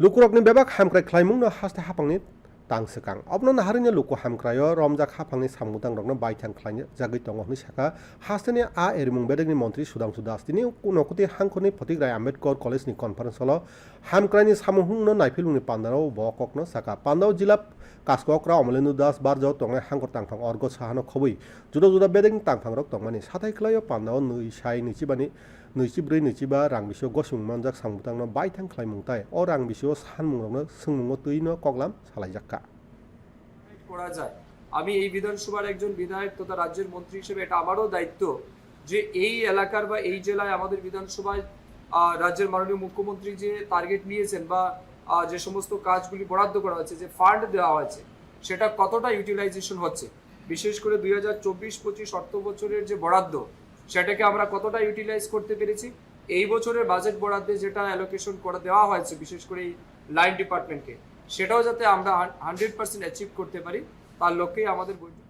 lukurokni bebak hamkrai khlaimungno haste hapangni tangsekang obno naharini luku hamkrayo romjak hapangni samudang rokno baithang khlaini jagui tongo hni saka hasteni a erimung bedegni mantri sudangsu das tini kunokuti hangkoni photигrai ambedkar college ni conference hall hamkraini samuhungno naifilungni pandaro bokokno saka pandao jila কাসকরা অমলেন্দু দাস বারজাও টংনাই হাঙ্কর তাংফাং অর্গ সাহানো খবই জুদা জুদা বেদেং তাংফাং রক টংমানি সাথাই খেলায় পান্দাও নৈ সাই নৈচিবানি नैजिब्रै नैजिबा গসং মানজাক गसंमानजाक सांबुतांनो बायथां ও अ रां बिसो सानमुंरावनो सोंमुंगो तैनो कगलाम सालायजाक्का করা যায় আমি এই বিধানসভার একজন বিধায়ক তথা রাজ্যের মন্ত্রী হিসেবে এটা আমারও দায়িত্ব যে এই এলাকার বা এই জেলায় আমাদের বিধানসভায় রাজ্যের মাননীয় মুখ্যমন্ত্রী যে টার্গেট নিয়েছেন বা যে সমস্ত কাজগুলি বরাদ্দ করা হয়েছে যে ফান্ড দেওয়া হয়েছে সেটা কতটা ইউটিলাইজেশন হচ্ছে বিশেষ করে দুই হাজার চব্বিশ পঁচিশ অর্থ বছরের যে বরাদ্দ সেটাকে আমরা কতটা ইউটিলাইজ করতে পেরেছি? এই বছরের বাজেট বরাদ্দে যেটা অ্যালোকেশন করে দেওয়া হয়েছে, বিশেষ করে এই লাইন ডিপার্টমেন্টকে সেটাও যাতে আমরা হান্ড্রেড পার্সেন্ট অ্যাচিভ করতে পারি, তার লক্ষ্যেই আমাদের বৈঠক।